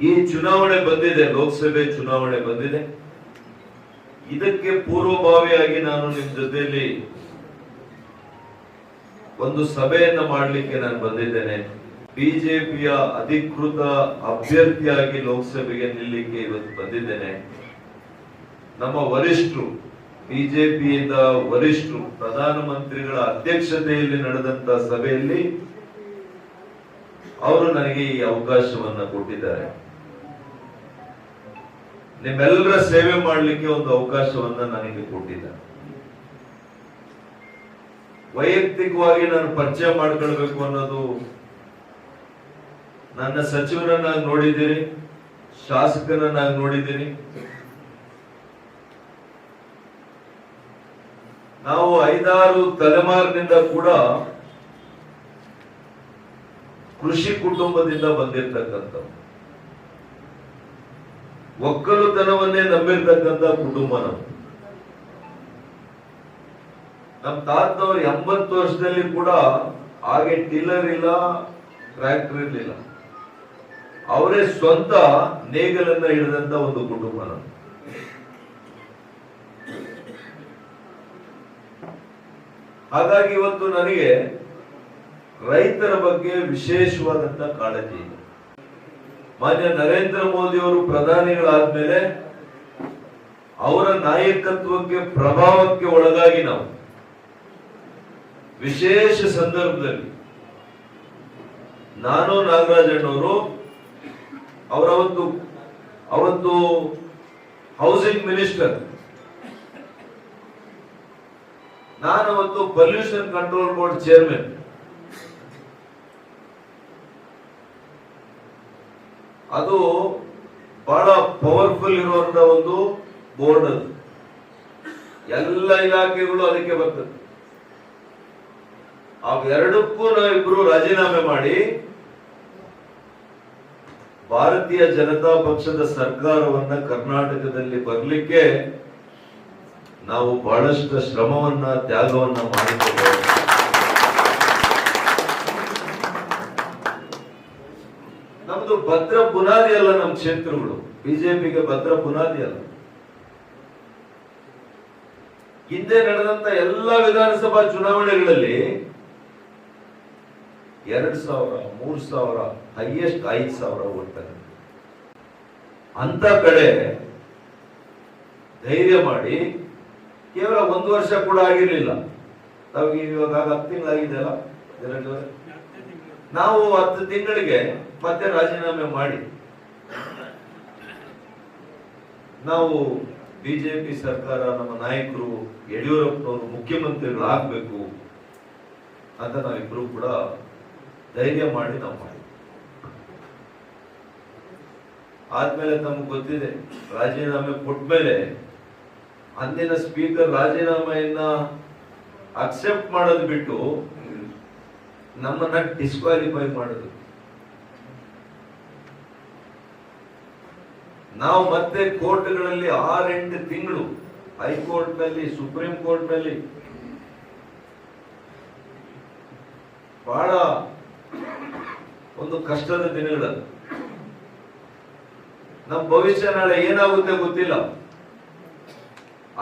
ಈ ಚುನಾವಣೆ ಬಂದಿದೆ, ಲೋಕಸಭೆ ಚುನಾವಣೆ ಬಂದಿದೆ. ಇದಕ್ಕೆ ಪೂರ್ವಭಾವಿಯಾಗಿ ನಾನು ನಿಮ್ ಜೊತೆಯಲ್ಲಿ ಒಂದು ಸಭೆಯನ್ನ ಮಾಡಲಿಕ್ಕೆ ನಾನು ಬಂದಿದ್ದೇನೆ. ಬಿಜೆಪಿಯ ಅಧಿಕೃತ ಅಭ್ಯರ್ಥಿಯಾಗಿ ಲೋಕಸಭೆಗೆ ನಿಲ್ಲಿಕ್ಕೆ ಇವತ್ತು ಬಂದಿದ್ದೇನೆ. ನಮ್ಮ ವರಿಷ್ಠರು, ಬಿಜೆಪಿಯಿಂದ ವರಿಷ್ಠರು, ಪ್ರಧಾನಮಂತ್ರಿಗಳ ಅಧ್ಯಕ್ಷತೆಯಲ್ಲಿ ನಡೆದಂತ ಸಭೆಯಲ್ಲಿ ಅವರು ನನಗೆ ಈ ಅವಕಾಶವನ್ನ ಕೊಟ್ಟಿದ್ದಾರೆ. ನಿಮ್ಮೆಲ್ಲರ ಸೇವೆ ಮಾಡಲಿಕ್ಕೆ ಒಂದು ಅವಕಾಶವನ್ನ ನನಗೆ ಕೊಟ್ಟಿದ್ದ ವೈಯಕ್ತಿಕವಾಗಿ ನಾನು ಪರಿಚಯ ಮಾಡ್ಕೊಳ್ಬೇಕು ಅನ್ನೋದು ನನ್ನ ಸಚಿವರನ್ನ ನೋಡಿದ್ದೀರಿ ಶಾಸಕರನ್ನಾಗಿ ನೋಡಿದ್ದೀನಿ. ನಾವು ಐದಾರು ತಲೆಮಾರಿನಿಂದ ಕೂಡ ಕೃಷಿ ಕುಟುಂಬದಿಂದ ಬಂದಿರ್ತಕ್ಕಂಥ ಒಕ್ಕಲುತನವನ್ನೇ ನಂಬಿರ್ತಕ್ಕಂಥ ಕುಟುಂಬ ನಾವು ನಮ್ಮ ತಾತನವ್ರು ಎಂಬತ್ತು ವರ್ಷದಲ್ಲಿ ಕೂಡ ಹಾಗೆ ಟಿಲ್ಲರ್ ಇಲ್ಲ, ಟ್ರ್ಯಾಕ್ಟರ್ ಇರಲಿಲ್ಲ. ಅವರೇ ಸ್ವಂತ ನೇಗಲನ್ನ ಹಿಡಿದಂತ ಒಂದು ಕುಟುಂಬ ನಮ್ಮ ಹಾಗಾಗಿ ಇವತ್ತು ನನಗೆ ರೈತರ ಬಗ್ಗೆ ವಿಶೇಷವಾದಂತ ಕಾಳಜಿ ಇದೆ. ಮಾನ್ಯ ನರೇಂದ್ರ ಮೋದಿ ಅವರು ಪ್ರಧಾನಿಗಳಾದ್ಮೇಲೆ ಅವರ ನಾಯಕತ್ವಕ್ಕೆ ಪ್ರಭಾವಕ್ಕೆ ಒಳಗಾಗಿ ನಾವು ವಿಶೇಷ ಸಂದರ್ಭದಲ್ಲಿ ನಾನು ನಾಗರಾಜಣ್ಣವರು ಒಂದು ಅವತ್ತು ಹೌಸಿಂಗ್ ಮಿನಿಸ್ಟರ್ ನಾನು ಅವತ್ತು ಪೊಲ್ಯೂಷನ್ ಕಂಟ್ರೋಲ್ ಬೋರ್ಡ್ ಚೇರ್ಮನ್ ಅದು ಬಹಳ ಪವರ್ಫುಲ್ ಇರುವಂತ ಒಂದು ಬೋರ್ಡ್ ಅದು. ಎಲ್ಲ ಇಲಾಖೆಗಳು ಅದಕ್ಕೆ ಬರ್ತದೆ. ಅವೆರಡಕ್ಕೂ ನಾವಿಬ್ರು ರಾಜೀನಾಮೆ ಮಾಡಿ ಭಾರತೀಯ ಜನತಾ ಪಕ್ಷದ ಸರ್ಕಾರವನ್ನ ಕರ್ನಾಟಕದಲ್ಲಿ ಬರಲಿಕ್ಕೆ ನಾವು ಬಹಳಷ್ಟು ಶ್ರಮವನ್ನ ತ್ಯಾಗವನ್ನ ಮಾಡಿದ್ದೇವೆ ಭದ್ರ ಬುನಾದಿ ಅಲ್ಲ ನಮ್ಮ ಕ್ಷೇತ್ರಗಳು. ಬಿಜೆಪಿಗೆ ಭದ್ರ ಬುನಾದಿ ಅಲ್ಲ. ಹಿಂದೆ ನಡೆದಂತ ಎಲ್ಲ ವಿಧಾನಸಭಾ ಚುನಾವಣೆಗಳಲ್ಲಿ ಎರಡ್ ಸಾವಿರ, ಮೂರ್ ಸಾವಿರ ಹೈಯೆಸ್ಟ್ ಐದ್ ಸಾವಿರ ಓಡ್ತಾರೆ ಅಂತ ಕಡೆ ಧೈರ್ಯ ಮಾಡಿ, ಕೇವಲ ಒಂದು ವರ್ಷ ಕೂಡ ಆಗಿರ್ಲಿಲ್ಲ. ನಮಗೆ ಇವಾಗ ಹತ್ತು ತಿಂಗಳಾಗಿದೆಯಲ್ಲ ಎರಡೂವರೆ ನಾವು ಹತ್ತು ತಿಂಗಳಿಗೆ ಮತ್ತೆ ರಾಜೀನಾಮೆ ಮಾಡಿ, ನಾವು ಬಿಜೆಪಿ ಸರ್ಕಾರ ನಮ್ಮ ನಾಯಕರು ಯಡಿಯೂರಪ್ಪನವರು ಮುಖ್ಯಮಂತ್ರಿಗಳು ಆಗ್ಬೇಕು ಅಂತ ನಾವಿಬ್ರು ಕೂಡ ಧೈರ್ಯ ಮಾಡಿ ನಾವು ಮಾಡಿ ಆದ್ಮೇಲೆ ನಮ್ಗೆ ಗೊತ್ತಿದೆ, ರಾಜೀನಾಮೆ ಕೊಟ್ಮೇಲೆ ಅಂದಿನ ಸ್ಪೀಕರ್ ರಾಜೀನಾಮೆಯನ್ನ ಅಕ್ಸೆಪ್ಟ್ ಮಾಡೋದು ಬಿಟ್ಟು ನಮ್ಮನ್ನ ಡಿಸ್ಕ್ವಾಲಿಫೈ ಮಾಡೋದು. ನಾವು ಮತ್ತೆ ಕೋರ್ಟ್ಗಳಲ್ಲಿ ಆರೆಂಟು ತಿಂಗಳು ಹೈಕೋರ್ಟ್ನಲ್ಲಿ ಸುಪ್ರೀಂ ಕೋರ್ಟ್ನಲ್ಲಿ ಬಹಳ ಒಂದು ಕಷ್ಟದ ದಿನಗಳ ನಮ್ಮ ಭವಿಷ್ಯ ನಾಳೆ ಏನಾಗುತ್ತೆ ಗೊತ್ತಿಲ್ಲ.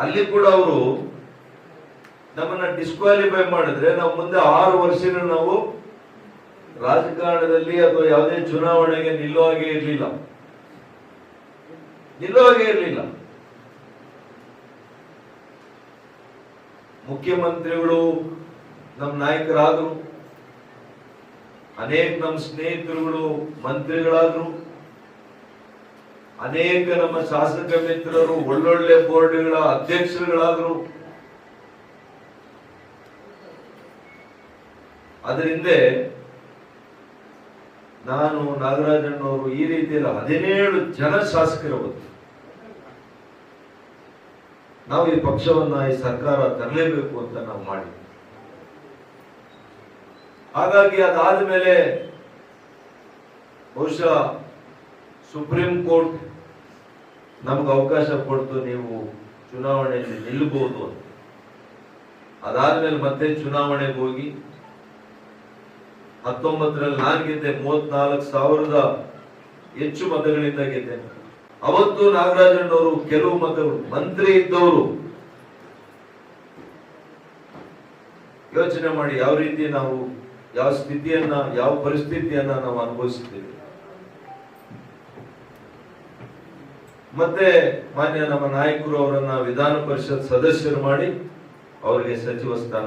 ಅಲ್ಲಿ ಕೂಡ ಅವರು ನಮ್ಮನ್ನ ಡಿಸ್ಕ್ವಾಲಿಫೈ ಮಾಡಿದ್ರೆ ನಾವು ಮುಂದೆ ಆರು ವರ್ಷ ನಾವು ರಾಜಕಾರಣದಲ್ಲಿ ಅಥವಾ ಯಾವುದೇ ಚುನಾವಣೆಗೆ ನಿಲ್ಲೋ ಹಾಗೆ ಇರಲಿಲ್ಲ. ನಿಲ್ಲೋ ಹಾಗೆ ಇರಲಿಲ್ಲ. ಮುಖ್ಯಮಂತ್ರಿಗಳು ನಮ್ಮ ನಾಯಕರಾದ್ರು, ಅನೇಕ ನಮ್ಮ ಸ್ನೇಹಿತರುಗಳು ಮಂತ್ರಿಗಳಾದ್ರು, ಅನೇಕ ನಮ್ಮ ಶಾಸಕ ಮಿತ್ರರು, ಒಳ್ಳೊಳ್ಳೆ ಬೋರ್ಡ್ಗಳ ಅಧ್ಯಕ್ಷರುಗಳಾದ್ರು ಅದರಿಂದ ನಾನು ನಾಗರಾಜಣ್ಣವರು ಈ ರೀತಿಯಲ್ಲಿ ಹದಿನೇಳು ಜನ ಶಾಸಕರ ಹೊತ್ತು ನಾವು ಈ ಪಕ್ಷವನ್ನ, ಈ ಸರ್ಕಾರ ತರಲೇಬೇಕು ಅಂತ ನಾವು ಮಾಡಿ ಹಾಗಾಗಿ ಅದಾದ ಮೇಲೆ ಬಹುಶಃ ಸುಪ್ರೀಂ ಕೋರ್ಟ್ ನಮ್ಗೆ ಅವಕಾಶ ಕೊಡ್ತು, ನೀವು ಚುನಾವಣೆಯಲ್ಲಿ ನಿಲ್ಲಬಹುದು ಅಂತ. ಅದಾದ್ಮೇಲೆ ಮತ್ತೆ ಚುನಾವಣೆಗೆ ಹೋಗಿ ಹತ್ತೊಂಬತ್ತರಲ್ಲಿ ನಾನು ಗೆದ್ದೆ, ಮೂವತ್ನಾಲ್ಕು ಸಾವಿರದ ಹೆಚ್ಚು ಮತಗಳಿಂದ ಗೆದ್ದೆ. ಅವತ್ತು ನಾಗರಾಜಣ್ಣವರು ಕೆಲವು ಮತಗಳು, ಮಂತ್ರಿ ಇದ್ದವರು ಯೋಚನೆ ಮಾಡಿ ಯಾವ ರೀತಿ ನಾವು ಯಾವ ಸ್ಥಿತಿಯನ್ನ, ಯಾವ ಪರಿಸ್ಥಿತಿಯನ್ನ ನಾವು ಅನುಭವಿಸುತ್ತೇವೆ ಮತ್ತೆ ಮಾನ್ಯ ನಮ್ಮ ನಾಯಕರು ಅವರನ್ನ ವಿಧಾನ ಪರಿಷತ್ ಸದಸ್ಯರು ಮಾಡಿ ಅವರಿಗೆ ಸಚಿವ ಸ್ಥಾನ